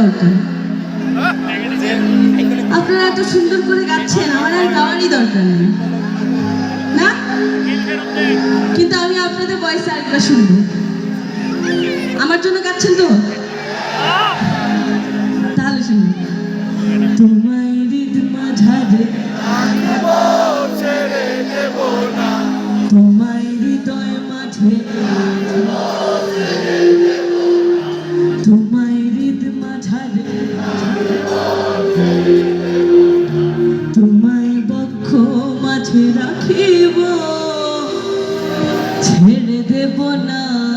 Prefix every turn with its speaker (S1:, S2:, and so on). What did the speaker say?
S1: দরকার। আপনারা এত সুন্দর করে গাচ্ছেন, আমার আর গাওয়ারই দরকার নেই। না? কিন্তু আমি আপনাদের ভয়েস আরেকটা শুনব। আমার জন্য গাচ্ছেন তো? তাহলে শুনুন। তোমায় হৃদ মাঝারে তোমায় হৃদয় মাঝে। কাছে রাখিব ছেড়ে দেব না।